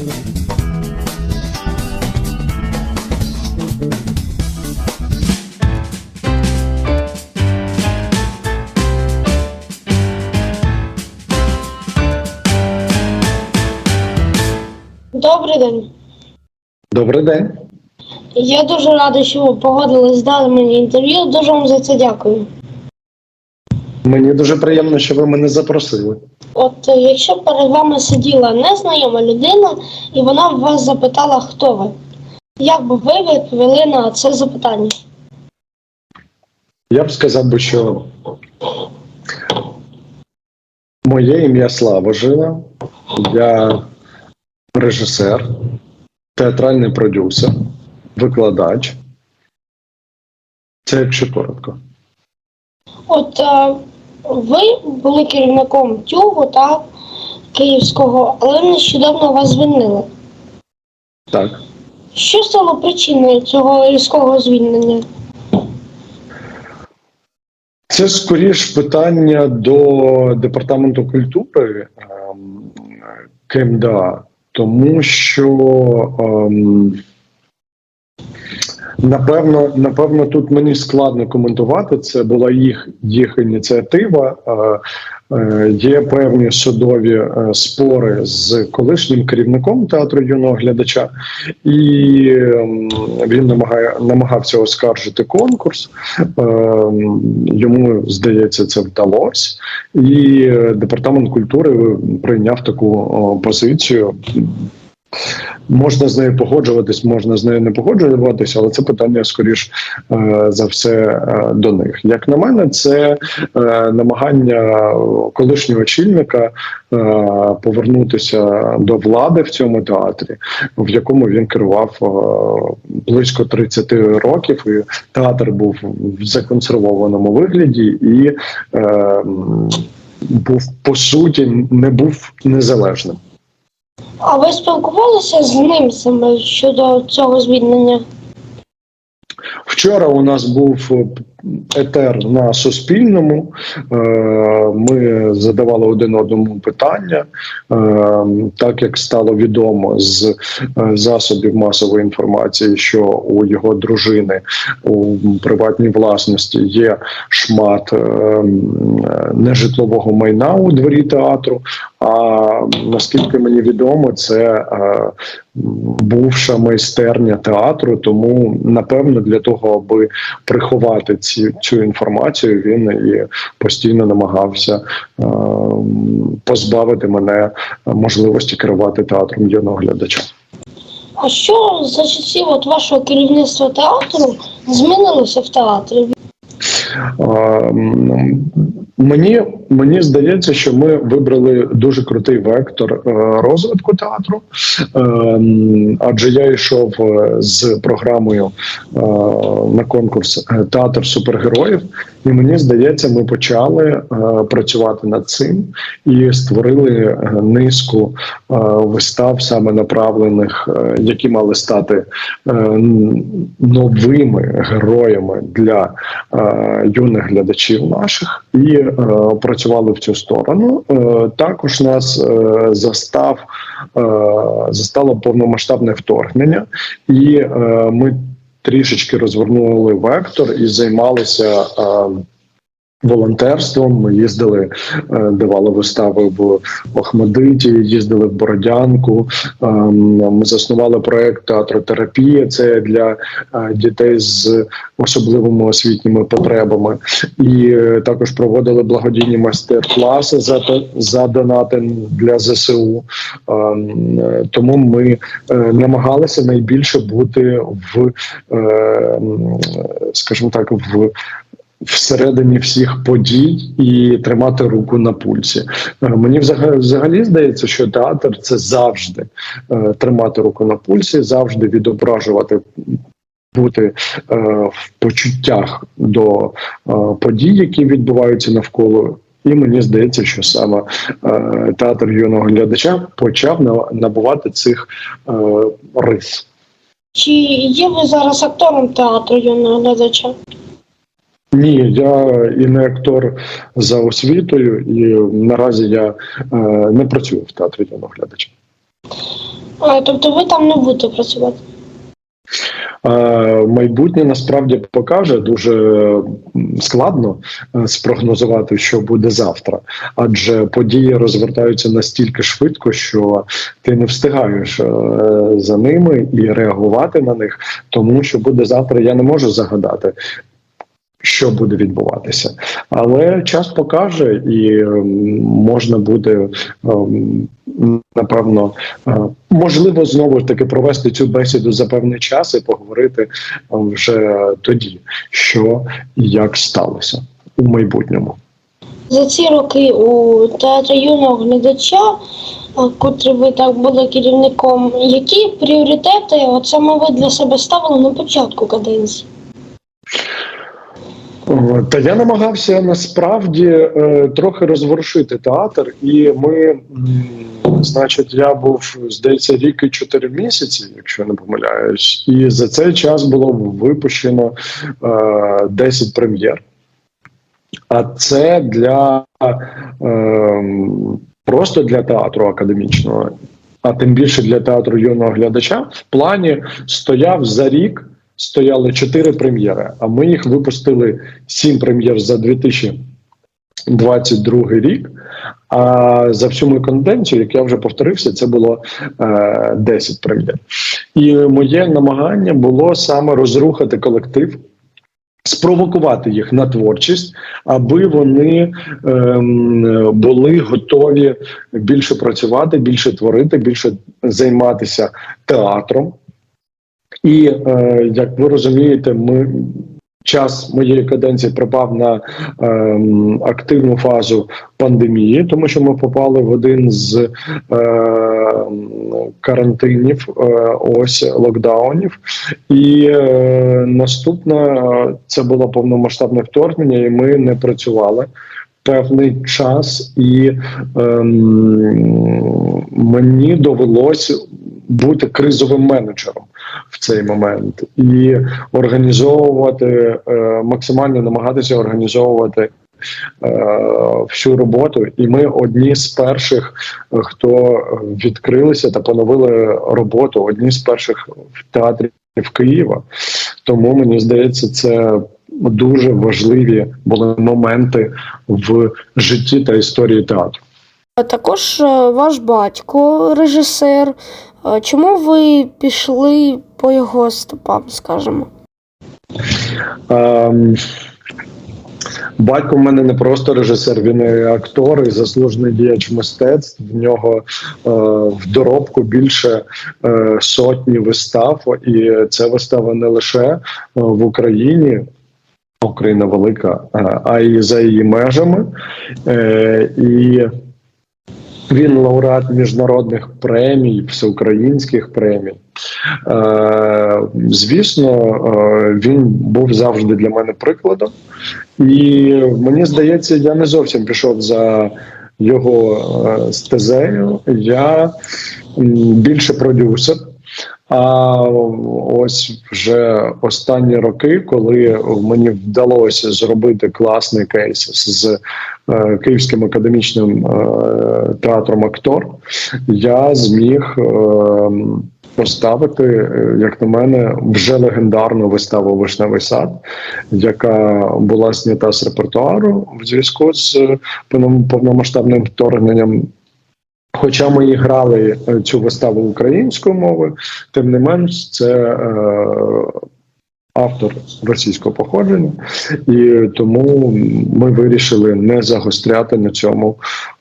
Добрий день. Добрий день. Я дуже радий, що ви погодились дали мені інтерв'ю. Дуже вам за це дякую. Мені дуже приємно, що ви мене запросили. От е, якщо перед вами сиділа незнайома людина, і вона б вас запитала, хто ви, як би ви відповіли на це запитання? Я б сказав би, що моє ім'я Слава Жила, я режисер, театральний продюсер, викладач. Це якщо коротко. От е, ви були керівником тюгу та київського, але нещодавно вас звільнили. Так. Що стало причиною цього різкого звільнення? Це скоріш питання до департаменту культури ем, КМДА, тому що ем, напевно, напевно, тут мені складно коментувати. Це була їх їх ініціатива. Е, е, Є певні судові е, спори з колишнім керівником театру юного глядача, і ем, він намагає намагався оскаржити конкурс. Ем, Йому здається, це вдалося, і е, департамент культури прийняв таку позицію. Можна з нею погоджуватись, можна з нею не погоджуватись, але це питання скоріш е, за все е, до них. Як на мене, це е, намагання колишнього очільника повернутися до влади в цьому театрі, в якому він керував близько 30 років. І театр був в законсервованому вигляді і був по суті не був незалежним. А ви спілкувалися з ним саме щодо цього звільнення? Вчора у нас був етер на Суспільному. Е, Ми задавали один одному питання, Е, так як стало відомо з е, засобів масової інформації, що у його дружини у приватній власності є шмат е, нежитлового майна у дворі театру. А наскільки мені відомо, це е, бувша майстерня театру. Тому напевно для того, аби приховати ці цю інформацію, він і постійно намагався е, позбавити мене можливості керувати театром юного глядача. А що за часів от вашого керівництва театру змінилося в театрі? Мені мені здається, що ми вибрали дуже крутий вектор е, розвитку театру, Е, адже я йшов е, з програмою на конкурс Театр супергероїв, і мені здається, ми почали е, працювати над цим і створили е, низку е, вистав, саме направлених, які мали стати новими героями для юних глядачів наших, і працювали в цю сторону. Також нас застав застало повномасштабне вторгнення, і ми трішечки розвернули вектор і займалися. Е, Волонтерством ми їздили, е, давали вистави в Охмадиті, їздили в Бородянку. Ем, Ми заснували проект театротерапія. Це для е, дітей з особливими освітніми потребами, і е, також проводили благодійні майстер-класи за за донати для ЗСУ. Ем, Тому ми намагалися найбільше бути в, скажімо так, в всередині всіх подій і тримати руку на пульсі. Е, Мені взагалі, взагалі здається, що театр це завжди е, тримати руку на пульсі, завжди відображувати. Бути е, в почуттях до е, подій, які відбуваються навколо, і мені здається, що саме е, театр юного глядача почав на- набувати цих е, рис. Чи є ви зараз актором театру юного глядача? Ні, я і не актор за освітою, і наразі я е, не працюю в театрі юного глядача. А, тобто ви там не будете працювати? Е, Майбутнє насправді покаже дуже складно е, спрогнозувати, що буде завтра, адже події розвертаються настільки швидко, що ти не встигаєш е, за ними і реагувати на них, тому що буде завтра. Я не можу загадати. Що буде відбуватися, але час покаже, і ем, можна буде ем, напевно е, можливо знову ж таки провести цю бесіду за певний час і поговорити е, вже тоді, що і як сталося у майбутньому. За ці роки у театрі юного глядача, котрий ви так були керівником, які пріоритети от саме ви для себе ставили на початку каденції? Е, Та я намагався насправді е, трохи розворушити театр, і ми, значить, я був здається рік і чотири місяці, якщо не помиляюсь, і за цей час було випущено е, 10 прем'єр. А це для е, просто для театру академічного, а тим більше для театру юного глядача в плані стояв за рік. Стояли чотири прем'єри, а ми їх випустили сім прем'єр за 2022 рік. А за всю мою конденцію, як я вже повторився, це було е, 10 прем'єр. І моє намагання було саме розрухати колектив, спровокувати їх на творчість, аби вони ем, були готові більше працювати, більше творити, більше займатися театром. І е, як ви розумієте, ми час моєї каденції припав на ем, активну фазу пандемії, тому що ми попали в один з е, карантинів, е, ось локдаунів. І е, наступне е, це було повномасштабне вторгнення, і ми не працювали. Певний час, і ем, мені довелося бути кризовим менеджером в цей момент і організовувати е, максимально намагатися організовувати е, всю роботу. І ми одні з перших, хто відкрилися та поновили роботу, одні з перших в театрі в Києва. Тому мені здається, це дуже важливі були моменти в житті та історії театру. Також е, ваш батько, режисер. Е, Чому ви пішли по його стопам, скажімо? Ем, Батько в мене не просто режисер, він і актор, і заслужений діяч мистецтв. В нього е, в доробку більше е, сотні вистав, і це вистава не лише е, в Україні. Україна велика, е, а й за її межами. Е, і він лауреат міжнародних премій, всеукраїнських премій. Е, звісно, е, він був завжди для мене прикладом, і мені здається, я не зовсім пішов за його е, стезею. Я більше продюсер. А ось вже останні роки, коли мені вдалося зробити класний кейс з е, Київським академічним е, театром актор, я зміг е, поставити, як на мене, вже легендарну виставу Вишневий сад, яка була знята з репертуару в зв'язку з повномасштабним вторгненням. Хоча ми і грали е, цю виставу українською мовою, тим не менш, це е, автор російського походження, і тому ми вирішили не загостряти на цьому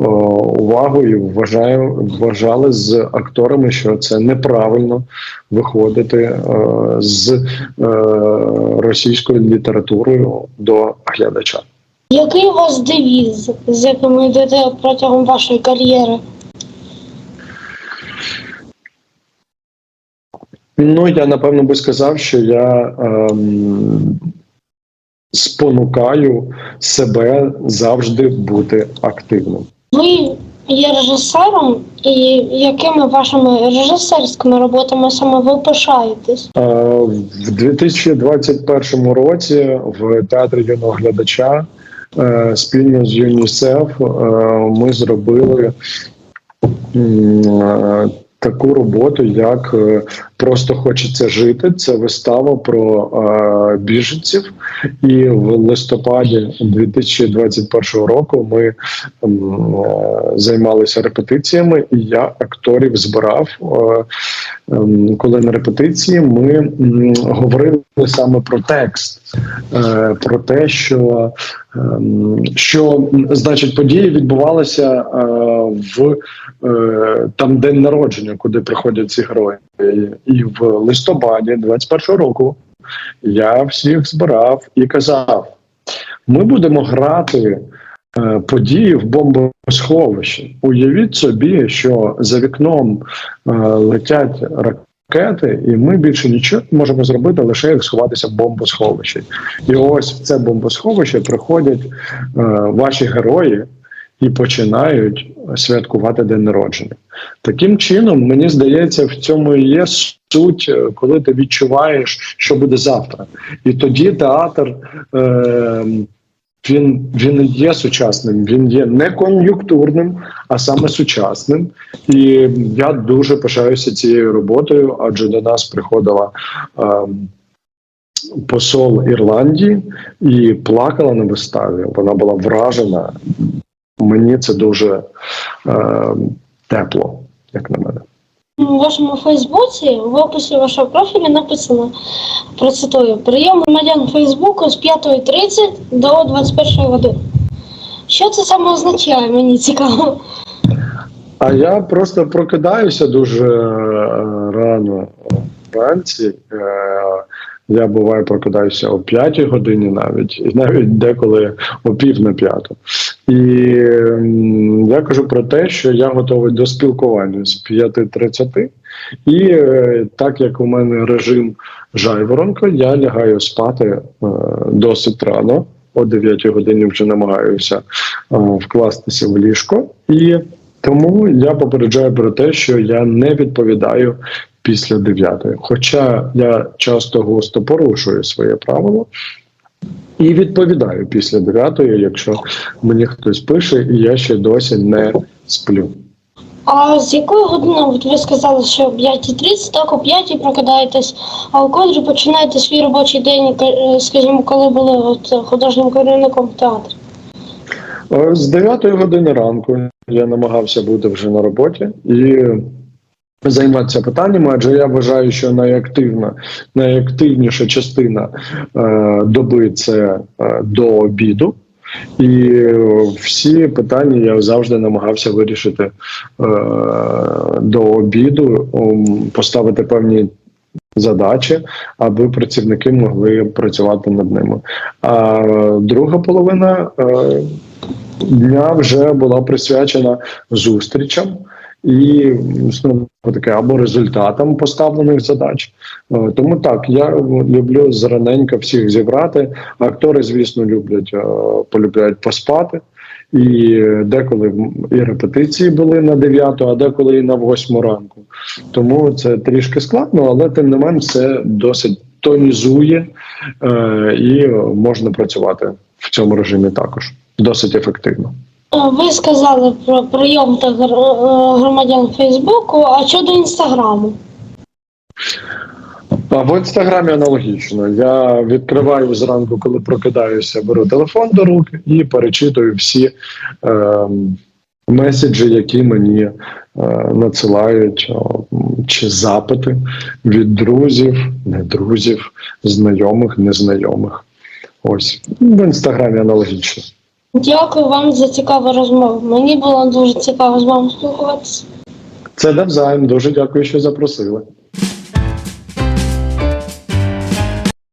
е, увагу і вважаю, вважали з акторами, що це неправильно виходити е, з е, російською літературою до глядача. Який у вас девіз, з яким йдете протягом вашої кар'єри? Ну, я напевно би сказав, що я ем, спонукаю себе завжди бути активним. Ви є режисером, і якими вашими режисерськими роботами саме ви пишаєтесь? Е, В 2021 році в театрі юного глядача е, спільно з ЮНІСЕФ е, ми зробили е, таку роботу, як е, просто хочеться жити. Це вистава про е, біженців. І в листопаді 2021 року ми е, займалися репетиціями, і я акторів збирав. Е, ем, коли на репетиції ми м, говорили саме про текст, е, про те, що, ем, що значить події відбувалися е, в е, там день народження, куди приходять ці герої. І в листопаді 21 року я всіх збирав і казав: ми будемо грати е, події в бомбосховищі. Уявіть собі, що за вікном е, летять ракети, і ми більше нічого не можемо зробити, лише як сховатися в бомбосховищі. І ось в це бомбосховище приходять е, ваші герої і починають святкувати день народження. Таким чином, мені здається, в цьому і є суть, е, коли ти відчуваєш, що буде завтра. І тоді театр. Е, він, він є сучасним, він є не кон'юнктурним, а саме сучасним. І я дуже пишаюся цією роботою, адже до нас приходила ем, посол Ірландії і плакала на виставі. Вона була вражена. Мені це дуже ем, тепло, як на мене. У вашому Фейсбуці в описі вашого профілю написано процитую прийом громадян Фейсбуку з 5.30 до 21 години. Що це саме означає? Мені цікаво. А я просто прокидаюся дуже е, рано вранці. Я буває прокидаюся о 5 годині навіть, і навіть деколи о пів на п'яту. І я кажу про те, що я готовий до спілкування з 5.30. І е, так як у мене режим жайворонка, я лягаю спати е, досить рано. О 9 годині вже намагаюся е, вкластися в ліжко. І тому я попереджаю про те, що я не відповідаю після 9. Хоча я часто густо порушую своє правило і відповідаю після 9, якщо мені хтось пише, і я ще досі не сплю. А з якої години от ви сказали, що о 5.30, так о 5 прокидаєтесь, а у котрі починаєте свій робочий день, е, скажімо, коли були от художнім керівником театру? Е, З 9 години ранку я намагався бути вже на роботі і займатися питаннями, адже я вважаю, що найактивна, найактивніша частина е, доби це е, до обіду. І всі питання я завжди намагався вирішити е, до обіду, поставити певні задачі, аби працівники могли працювати над ними. А друга половина е, дня вже була присвячена зустрічам і знову таки або результатам поставлених задач. Е, Тому так я люблю зраненька всіх зібрати. Актори, звісно, люблять е, полюбляють поспати. І деколи і репетиції були на 9, а деколи і на 8 ранку. Тому це трішки складно, але тим не менш це досить тонізує е, і можна працювати в цьому режимі також досить ефективно. Е, Ви сказали про прийом та е, громадян Фейсбуку, а щодо інстаграму? А в інстаграмі аналогічно. Я відкриваю зранку, коли прокидаюся, беру телефон до рук і перечитую всі е, меседжі, які мені е, надсилають о, чи запити від друзів, не друзів, знайомих, незнайомих. Ось в інстаграмі аналогічно. Дякую вам за цікаву розмову. Мені було дуже цікаво з вами спілкуватися. Це навзаєм. Дуже дякую, що запросили.